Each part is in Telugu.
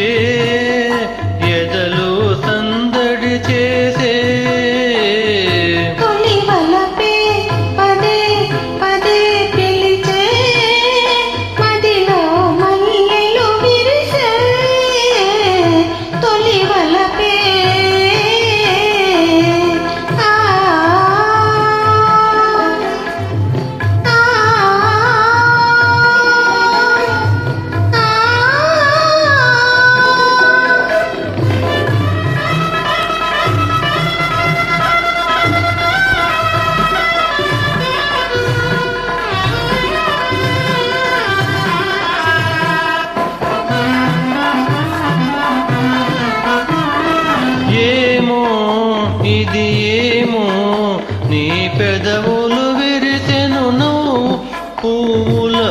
যে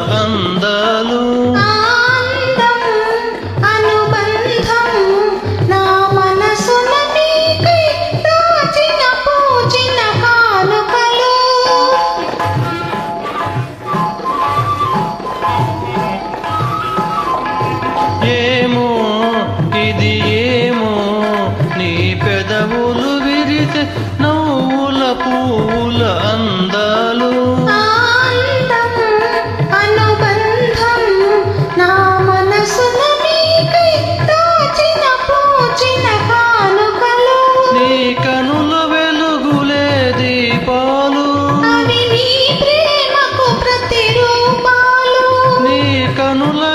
dudağında Nular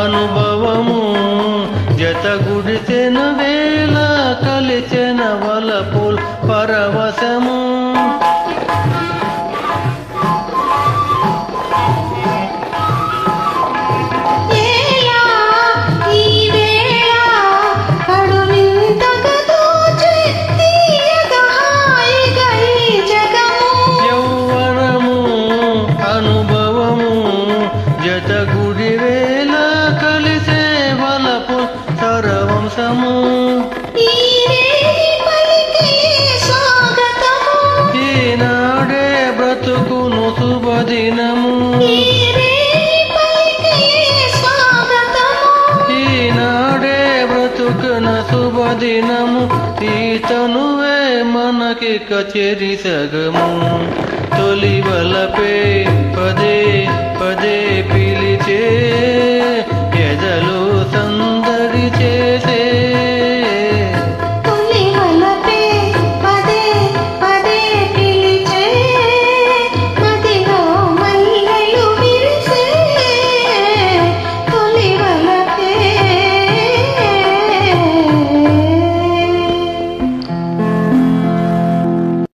అనుభవము. జతగుడితెను వేళ కలిచెన వలపుల్ పరవశము. జతగు దినము ఈతనువే మనకి కచేరి సగము. తొలివలపే